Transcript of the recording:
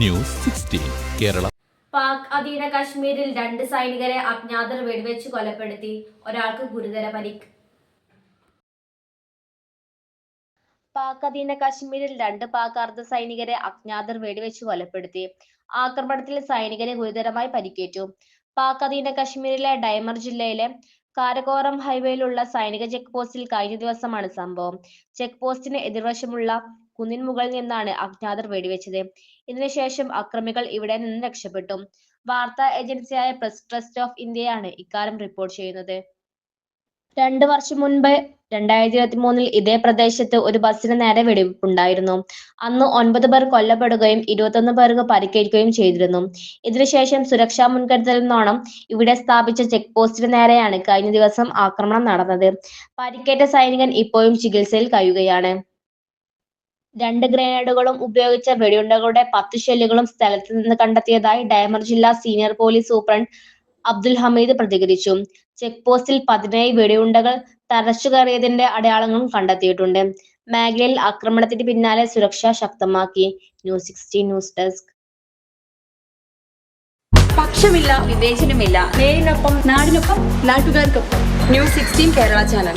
News sixteen Kerala. Pak അധീന കശ്മീരിൽ രണ്ട് സൈനികരെ അജ്ഞാതർ വെടിവെച്ച് കൊലപ്പെടുത്തി. ഒരാൾക്ക് ഗുരുതര പരിക്ക്. പാക് അധീന കശ്മീരിൽ രണ്ട് പാക് അർദ്ധ സൈനികരെ അജ്ഞാതർ വെടിവെച്ച് കൊലപ്പെടുത്തി. ആക്രമണത്തിൽ സൈനികന് ഗുരുതരമായി പരിക്കേറ്റു. പാക് അധീന കശ്മീരിലെ ഡൈമർ ജില്ലയിലെ കാരകോറം ഹൈവേയിലുള്ള സൈനിക ചെക്ക് പോസ്റ്റിൽ കഴിഞ്ഞ ദിവസമാണ് സംഭവം. ചെക്ക് പോസ്റ്റിന് എതിർവശമുള്ള കുന്നിൻ മുകളിൽ നിന്നാണ് അജ്ഞാതർ വെടിവെച്ചത്. ഇതിനുശേഷം അക്രമികൾ ഇവിടെ നിന്ന് രക്ഷപ്പെട്ടു. വാർത്താ ഏജൻസിയായ പ്രസ് ട്രസ്റ്റ് ഓഫ് ഇന്ത്യയാണ് ഇക്കാര്യം റിപ്പോർട്ട് ചെയ്യുന്നത്. രണ്ടു വർഷം മുൻപ് രണ്ടായിരത്തി ഇരുപത്തി മൂന്നിൽ ഇതേ പ്രദേശത്ത് ഒരു ബസ്സിന് നേരെ വെടിവെപ്പുണ്ടായിരുന്നു അന്ന് ഒൻപത് പേർ കൊല്ലപ്പെടുകയും ഇരുപത്തൊന്ന് പേർക്ക് പരിക്കേൽക്കുകയും ചെയ്തിരുന്നു. ഇതിനുശേഷം സുരക്ഷാ മുൻകരുതലെന്നോണം ഇവിടെ സ്ഥാപിച്ച ചെക്ക് പോസ്റ്റിന് നേരെയാണ് കഴിഞ്ഞ ദിവസം ആക്രമണം നടന്നത്. പരിക്കേറ്റ സൈനികൻ ഇപ്പോഴും ചികിത്സയിൽ കഴിയുകയാണ്. രണ്ട് ഗ്രനേഡുകളും ഉപയോഗിച്ച വെടിയുണ്ടകളുടെ പത്ത് ഷെല്ലുകളും സ്ഥലത്ത് നിന്ന് കണ്ടെത്തിയതായി ഡയമർ ജില്ലാ senior police superintendent Abdul Hamid പ്രതികരിച്ചു. ചെക്ക് പോസ്റ്റിൽ പതിനേഴ് വെടിയുണ്ടകൾ തരച്ചു കയറിയതിന്റെ അടയാളങ്ങളും കണ്ടെത്തിയിട്ടുണ്ട്. മേഖലയിൽ ആക്രമണത്തിന് പിന്നാലെ സുരക്ഷ ശക്തമാക്കി. News sixteen news desk. പക്ഷമില്ല വിവേചനമില്ല. നേരിനൊപ്പം നാടിനൊപ്പം നാട്ടുകാർക്കൊപ്പം. News sixteen Kerala channel.